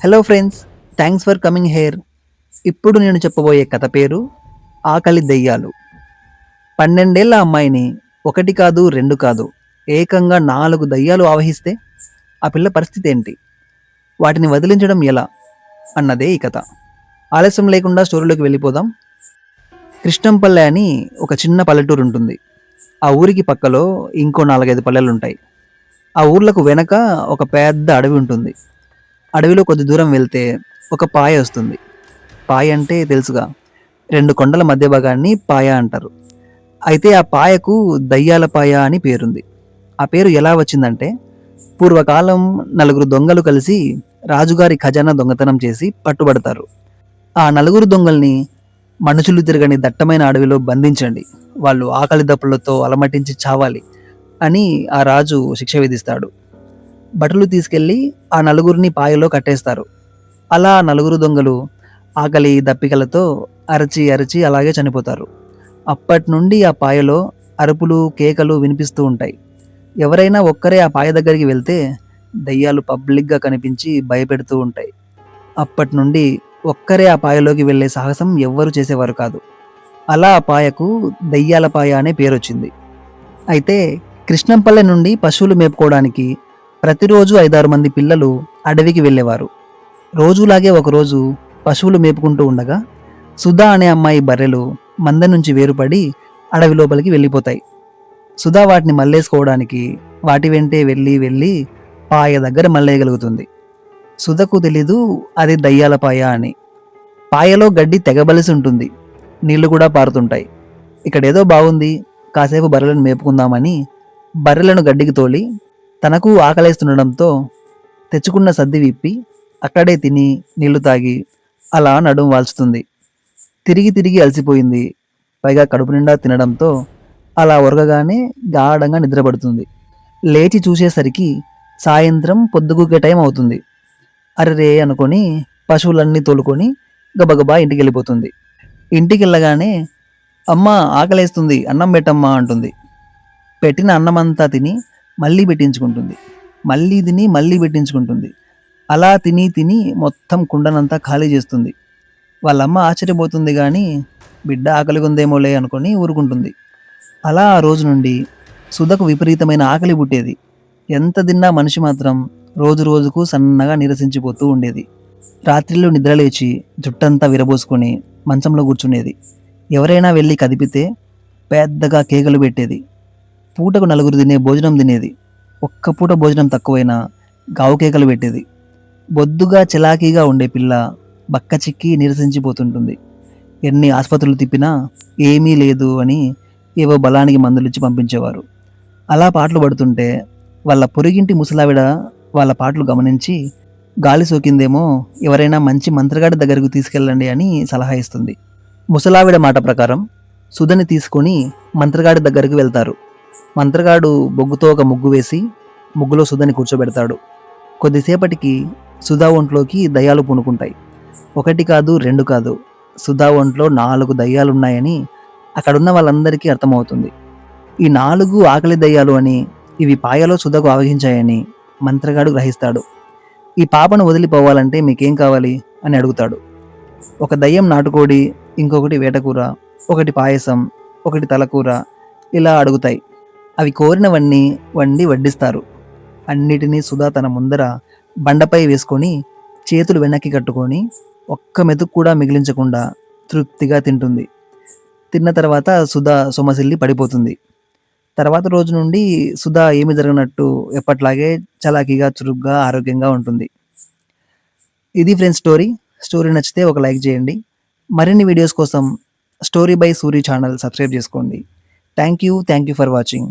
Hello friends thanks for coming here ఇప్పుడు నేను చెప్పబోయే కథ పేరు ఆకలి దెయ్యాలు. పన్నెండేళ్ళ అమ్మాయిని ఒకటి కాదు రెండు కాదు ఏకంగా నాలుగు దయ్యాలు ఆవహిస్తే ఆ పిల్ల పరిస్థితి ఏంటి? వాటిని వదిలించడం ఎలా? అన్నదే ఈ కథ. ఆలస్యం లేకుండా స్టోరీలోకి వెళ్ళిపోదాం. కృష్ణంపల్లె అని ఒక చిన్న పల్లెటూరు ఉంటుంది. ఆ ఊరికి పక్కలో ఇంకో నాలుగైదు పల్లెలు ఉంటాయి ఆ ఊర్లకు వెనక ఒక పెద్ద అడవి ఉంటుంది. అడవిలో కొద్ది దూరం వెళ్తే ఒక పాయ వస్తుంది. పాయ అంటే తెలుసుగా. రెండు కొండల మధ్య భాగాన్ని పాయ అంటారు. అయితే ఆ పాయకు దయ్యాల పాయ అని పేరుంది. ఆ పేరు ఎలా వచ్చిందంటే పూర్వకాలం నలుగురు దొంగలు కలిసి రాజుగారి ఖజానా దొంగతనం చేసి పట్టుబడతారు. ఆ నలుగురు దొంగల్ని మనుషులు తిరగని దట్టమైన అడవిలో బంధించండి. వాళ్ళు ఆకలి దప్పులతో అలమటించి చావాలి అని ఆ రాజు శిక్ష విధిస్తాడు. బట్టలు తీసుకెళ్ళి ఆ నలుగురిని పాయలో కట్టేస్తారు. అలా నలుగురు దొంగలు ఆకలి దప్పికలతో అరచి అరచి అలాగే చనిపోతారు. అప్పటి నుండి ఆ పాయలో అరుపులు కేకలు వినిపిస్తూ ఉంటాయి. ఎవరైనా ఒక్కరే ఆ పాయ దగ్గరికి వెళ్తే దయ్యాలు పబ్లిక్గా కనిపించి భయపెడుతూ ఉంటాయి. అప్పటి నుండి ఒక్కరే ఆ పాయలోకి వెళ్ళే సాహసం ఎవ్వరూ చేసేవారు కాదు. అలా ఆ పాయకు దయ్యాల పాయ అనే పేరు వచ్చింది అయితే కృష్ణంపల్లె నుండి పశువులు మేపుకోవడానికి ప్రతిరోజు ఐదారు మంది పిల్లలు అడవికి వెళ్ళేవారు. రోజులాగే ఒకరోజు పశువులు మేపుకుంటూ ఉండగా సుధా అనే అమ్మాయి బర్రెలు మంద నుంచి వేరుపడి అడవి లోపలికి వెళ్ళిపోతాయి. సుధా వాటిని మల్లేసుకోవడానికి వాటి వెంటే వెళ్ళి వెళ్ళి పాయ దగ్గర మల్లేయగలుగుతుంది సుధకు తెలీదు అది దయ్యాల పాయ అని. పాయలో గడ్డి తెగబలిసి ఉంటుంది. నీళ్ళు కూడా పారుతుంటాయి. ఇక్కడేదో బాగుంది కాసేపు బర్రెలను మేపుకుందామని బర్రెలను గడ్డికి తోలి తనకు ఆకలేస్తుండడంతో తెచ్చుకున్న సద్ది విప్పి అక్కడే తిని నీళ్ళు తాగి అలా నడుం వాల్చుతుంది. తిరిగి తిరిగి అలసిపోయింది. పైగా కడుపు నిండా తినడంతో అలా ఒరగగానే గాఢంగా నిద్రపడుతుంది. లేచి చూసేసరికి సాయంత్రం పొద్దుగుకే టైం అవుతుంది. అరెరే అనుకొని పశువులన్నీ తోలుకొని గబగబా ఇంటికి వెళ్ళిపోతుంది ఇంటికి వెళ్ళగానే అమ్మ ఆకలేస్తుంది అన్నం పెట్టమ్మా అంటుంది. పెట్టిన అన్నమంతా తిని మళ్ళీ పెట్టించుకుంటుంది. మళ్ళీ తిని మళ్ళీ పెట్టించుకుంటుంది. అలా తిని తిని మొత్తం కుండనంతా ఖాళీ చేస్తుంది. వాళ్ళమ్మ ఆశ్చర్యపోతుంది కానీ బిడ్డ ఆకలిగా ఉందేమోలే అనుకొని ఊరుకుంటుంది. అలా ఆ రోజు నుండి సుధకు విపరీతమైన ఆకలి పుట్టేది. ఎంత తిన్నా మనిషి మాత్రం రోజు రోజుకు సన్నగా నిరసించిపోతూ ఉండేది. రాత్రిలో నిద్రలేచి జుట్టంతా విరబోసుకొని మంచంలో కూర్చునేది. ఎవరైనా వెళ్ళి కదిపితే పెద్దగా కేకలు పెట్టేది. పూటకు నలుగురు తినే భోజనం తినేది. ఒక్క పూట భోజనం తక్కువైనా గావుకేకలు పెట్టేది. బొద్దుగా చిలాకీగా ఉండే పిల్ల బక్క చిక్కి నిరసించిపోతుంటుంది. ఎన్ని ఆసుపత్రులు తిప్పినా ఏమీ లేదు అని ఏవో బలానికి మందులిచ్చి పంపించేవారు. అలా పాటలు పడుతుంటే వాళ్ళ పొరిగింటి ముసలావిడ వాళ్ళ పాటలు గమనించి గాలి సోకిందేమో ఎవరైనా మంచి మంత్రగాడి దగ్గరకు తీసుకెళ్ళండి అని సలహా ఇస్తుంది. ముసలావిడ మాట ప్రకారం సుధని తీసుకొని మంత్రగాడి దగ్గరకు వెళ్తారు. మంత్రగాడు బొగ్గుతో ఒక ముగ్గు వేసి ముగ్గులో సుధని కూర్చోబెడతాడు. కొద్దిసేపటికి సుధా ఒంట్లోకి దయ్యాలు పూనుకుంటాయి. ఒకటి కాదు రెండు కాదు. సుధా ఒంట్లో నాలుగు దయ్యాలున్నాయని అక్కడున్న వాళ్ళందరికీ అర్థమవుతుంది. ఈ నాలుగు ఆకలి దయ్యాలు అని ఇవి పాయలో సుధకు ఆవహించాయని మంత్రగాడు గ్రహిస్తాడు. ఈ పాపను వదిలిపోవాలంటే మీకేం కావాలి? అని అడుగుతాడు. ఒక దయ్యం నాటుకోడి ఇంకొకటి వేటకూర ఒకటి పాయసం ఒకటి తలకూర ఇలా అడుగుతాయి. అవి కోరినవన్నీ వండి వడ్డిస్తారు. అన్నిటినీ సుధా తన ముందర బండపై వేసుకొని చేతులు వెనక్కి కట్టుకొని ఒక్క మెతుకు కూడా మిగిలించకుండా తృప్తిగా తింటుంది. తిన్న తర్వాత సుధా సొమసిల్లి పడిపోతుంది. తర్వాత రోజు నుండి సుధా ఏమి జరగనట్టు ఎప్పట్లాగే చలాకీగా చురుగ్గా ఆరోగ్యంగా ఉంటుంది. ఇది ఫ్రెండ్స్ స్టోరీ. స్టోరీ నచ్చితే ఒక లైక్ చేయండి. మరిన్ని వీడియోస్ కోసం story by Suri channel subscribe చేసుకోండి. Thank you. Thank you for watching.